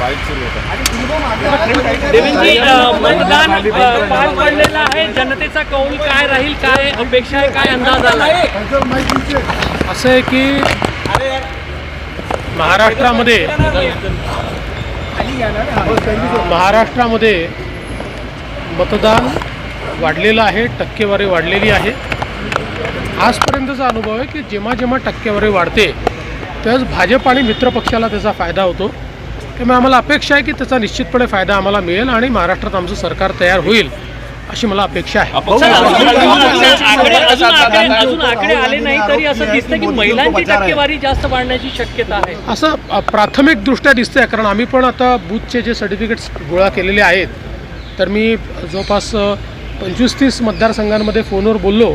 Bike सुरू होता. मतदान पार पडलेलं आहे. जनतेचा कौल काय राहील? काय अपेक्षा आहे? काय अंदाज आला? असं आहे की महाराष्ट्रामध्ये महाराष्ट्रामध्ये मतदान वाढलेलं आहे टक्केवारी वाढलेली आहे. आजपर्यंतचा अनुभव आहे की जेव्हा जेव्हा टक्केवारी वाढते त्यावेळेस भाजप आणि मित्रपक्षाला त्याचा फायदा होतो. त्यामुळे आम्हाला अपेक्षा आहे की त्याचा निश्चितपणे फायदा आम्हाला मिळेल आणि महाराष्ट्रात आमचं सरकार तयार होईल अशी मला अपेक्षा आहे. आकडे आले नाही तरी असं दिसतं की महिलांची टक्केवारी जास्त वाढण्याची शक्यता आहे. असं अ, प्राथमिकदृष्ट्या दिसतंय कारण आम्ही पण आता बूथचे जे सर्टिफिकेट्स गोळा केलेले आहेत तर मी जवळपास पंचवीस तीस मतदारसंघांमध्ये फोनवर बोललो.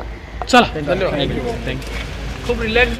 चला. धन्यवाद खूप रिलॅक्स